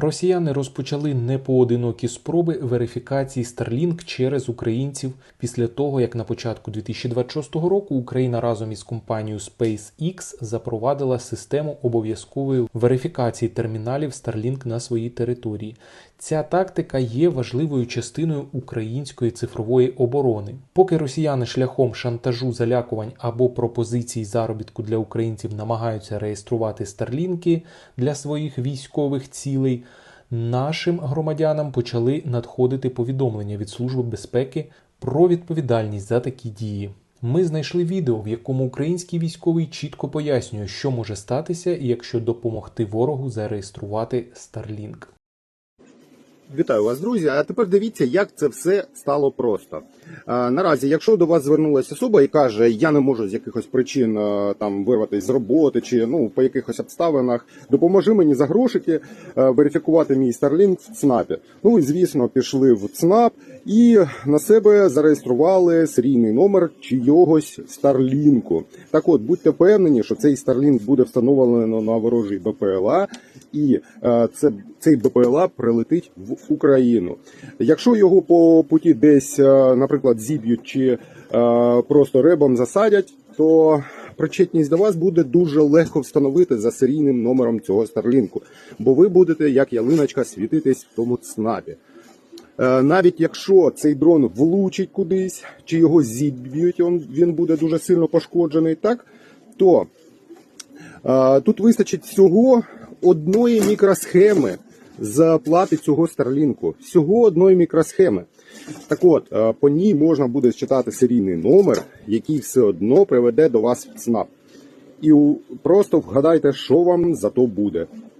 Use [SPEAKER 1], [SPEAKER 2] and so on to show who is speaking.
[SPEAKER 1] Росіяни розпочали непоодинокі спроби верифікації Starlink через українців після того, як на початку 2026 року Україна разом із компанією SpaceX запровадила систему обов'язкової верифікації терміналів Starlink на своїй території. Ця тактика є важливою частиною української цифрової оборони. Поки росіяни шляхом шантажу, залякувань або пропозицій заробітку для українців намагаються реєструвати старлінки для своїх військових цілей, нашим громадянам почали надходити повідомлення від Служби безпеки про відповідальність за такі дії. Ми знайшли відео, в якому український військовий чітко пояснює, що може статися, якщо допомогти ворогу зареєструвати Starlink.
[SPEAKER 2] Вітаю вас, друзі. А тепер дивіться, як це все стало просто. Наразі, якщо до вас звернулася особа і каже, я не можу з якихось причин там вирватися з роботи чи ну по якихось обставинах, допоможи мені за грошики верифікувати мій Starlink в ЦНАПі. Ну ви, звісно, пішли в ЦНАП і на себе зареєстрували серійний номер чийогось Старлінку. Так от, будьте впевнені, що цей Starlink буде встановлено на ворожий БПЛА, і е, це цей БПЛА прилетить в Україну. Якщо його по путі десь, е, наприклад, зіб'ють чи е, просто ребом засадять, то причетність до вас буде дуже легко встановити за серійним номером цього старлінку, бо ви будете як ялиночка світитись в тому ЦНАПі. Навіть якщо цей дрон влучить кудись, чи його зіб'ють, він- буде дуже сильно пошкоджений, так то тут вистачить всього одної мікросхеми з плати цього старлінку. Всього одної мікросхеми. Так от, по ній можна буде читати серійний номер, який все одно приведе до вас в ЦНАП. І просто вгадайте, що вам за то буде.